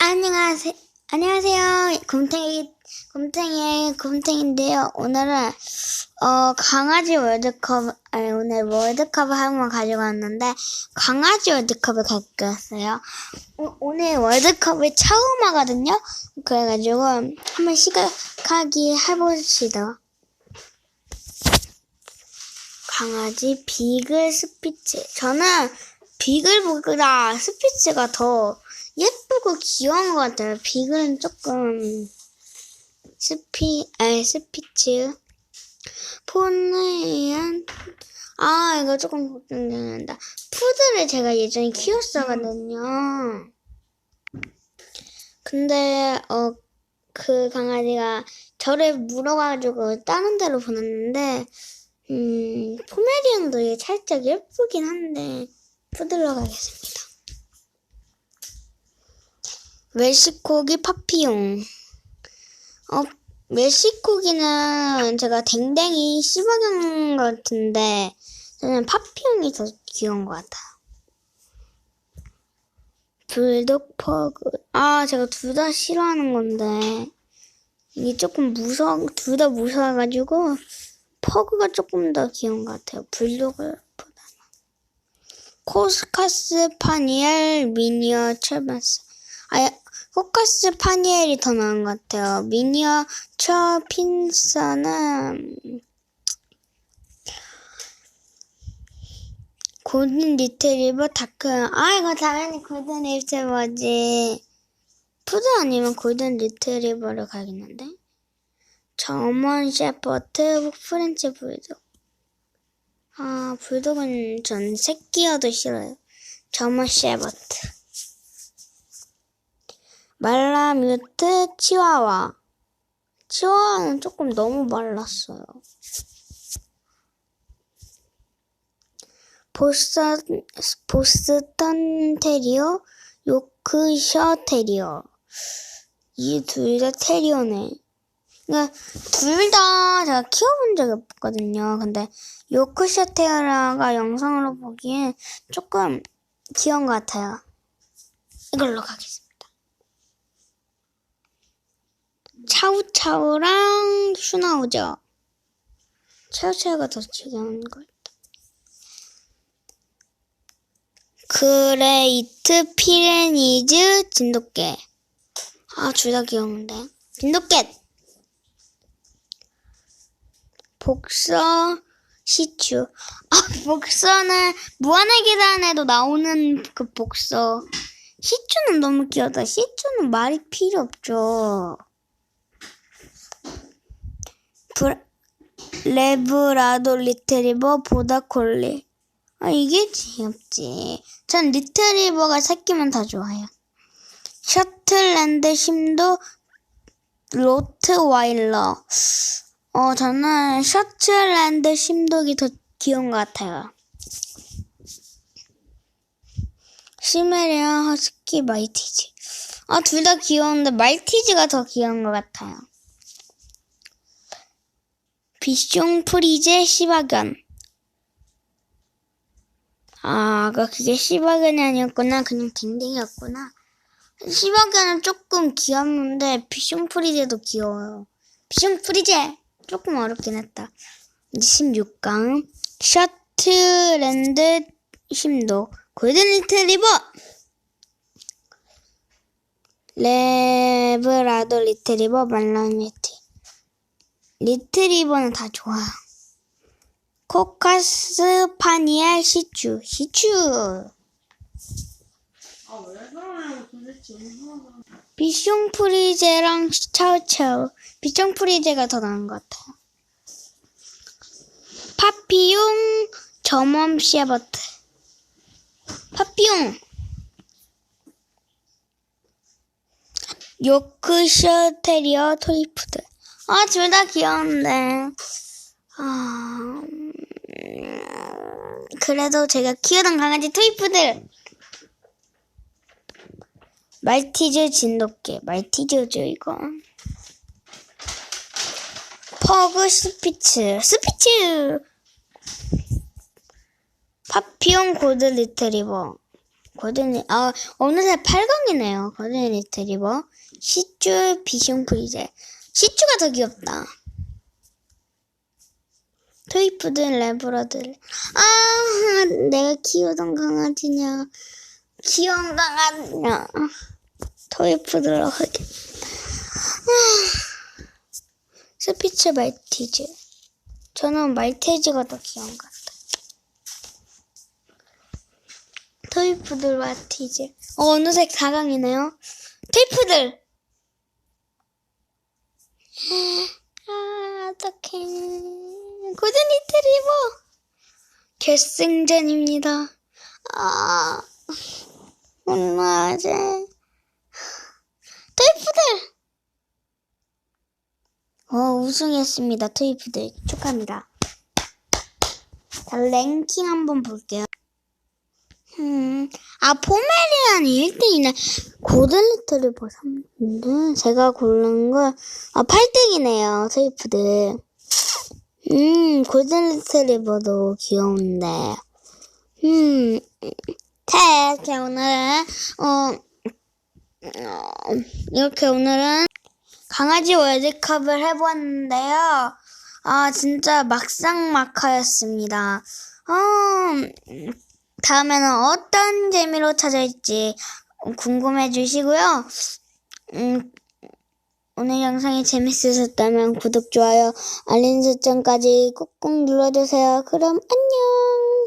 안녕하세요. 안녕하세요. 곰탱이, 곰탱이의 곰탱인데요. 오늘은, 어, 강아지 월드컵, 아니, 오늘 월드컵을 한번 가지고 왔는데, 강아지 월드컵을 갖고 왔어요. 오, 오늘 월드컵을 처음 하거든요? 그래가지고, 한번 시각하기 해봅시다. 강아지 비글 스피츠. 저는 비글보다 스피츠가 더 예쁘고 귀여운 것 같아요. 비글은 조금 스피, 아니 스피츠. 폰은 아 이거 조금 걱정된다. 푸드를 제가 예전에 키웠었거든요. 근데 어 그 강아지가 저를 물어가지고 다른 데로 보냈는데 음 포메리언도 살짝 예쁘긴 한데 푸들러 가겠습니다. 멕시코기 파피용. 어, 멕시코기는 제가 댕댕이 씨바견 같은데, 저는 파피용이 더 귀여운 것 같아요. 불독 퍼그. 아, 제가 둘 다 싫어하는 건데, 이게 조금 무서워, 둘 다 무서워가지고, 퍼그가 조금 더 귀여운 것 같아요. 불독을. 코스카스 파니엘 미니어처 마스. 아, 코카스 파니엘이 더 나은 것 같아요. 미니어처 핀서는 골든 리트리버 다크. 아 이거 당연히 골든 리트리버지. 푸드 아니면 골든 리트리버를 가겠는데. 저먼 셰퍼트 프렌치 불독. 아 불독은 전 새끼여도 싫어요. 저먼 셰퍼트. 말라뮤트 치와와. 치와와는 조금 너무 말랐어요. 보스, 보스턴 테리어, 요크셔 테리어. 이 둘 다 테리어네. 그러니까 둘다 제가 키워본 적이 없거든요. 근데 요크셔 테리어가 영상으로 보기엔 조금 귀여운 것 같아요. 이걸로 가겠습니다. 차우차우랑 슈나우저. 차우차우가 더것 같다. 그레이트 피레니즈 진돗개. 아, 둘 다 귀여운데. 진돗개! 복서 시추. 아, 복서는 무한의 계단에도 나오는 그 복서. 시추는 너무 귀여다. 시추는 말이 필요 없죠. 브라, 레브라도 리트리버 보다콜리. 아, 이게 귀엽지. 전 리트리버가 새끼면 다 좋아요. 셔틀랜드 심도 로트와일러. 어, 저는 셔틀랜드 심독이 더 귀여운 것 같아요. 시메리아 허스키 마이티즈. 아, 둘 다 귀여운데 마이티즈가 더 귀여운 것 같아요. 비숑 프리제 시바견. 아, 아까 그게 시바견이 아니었구나. 그냥 댕댕이였구나. 시바견은 조금 귀엽는데 비숑 프리제도 귀여워요. 비숑 프리제! 조금 어렵긴 했다. 이제 16강. 셔틀랜드 심도. 골든 리트리버! 레브라도 리트리버 말라메티. 리트리버는 다 좋아. 코카스 파니엘 시추. 시추. 비숑 프리제랑 차우차우. 비숑 프리제가 더 나은 것 같아요. 파피용 점엄 셰버트. 파피용. 요크셔 테리어 토이푸드. 아, 둘 다 귀여운데. 아, 음, 그래도 제가 키우던 강아지 토이푸드. 말티즈 진돗개. 말티즈죠, 이거. 퍼그 스피츠. 스피츠! 파피용 고드 리트리버. 고든, 아, 어느새 8강이네요. 고든 리트리버. 시쭈 비숑 프리제. 시쭈가 더 귀엽다. 토이푸드 레브라들. 아, 내가 키우던 강아지냐. 귀여운. 토이푸드로 하겠다. 아, 스피츠 말티즈. 저는 말테즈가 더 귀여운 것 같아요. 토이푸들 마티즈. 어, 어느새 4강이네요. 토이푸들! 아, 어떡해. 고든 리트리버! 결승전입니다. 아, 혼나지. 토이푸들! 어, 우승했습니다. 토이푸들. 축하합니다. 자, 랭킹 한번 볼게요. 음, 아, 포메리안이 1등이네. 고든 리트리버 3등. 제가 고른 거, 아, 8등이네요. 토이푸들. 음, 고든 리트 리버도 귀여운데. 음, 자, 이렇게 오늘은, 어, 어, 이렇게 오늘은 강아지 월드컵을 해보았는데요. 아, 진짜 막상막하였습니다. 어, 다음에는 어떤 재미로 찾아올지 궁금해 주시고요. 음, 오늘 영상이 재밌으셨다면 구독, 좋아요, 알림 설정까지 꾹꾹 눌러주세요. 그럼 안녕!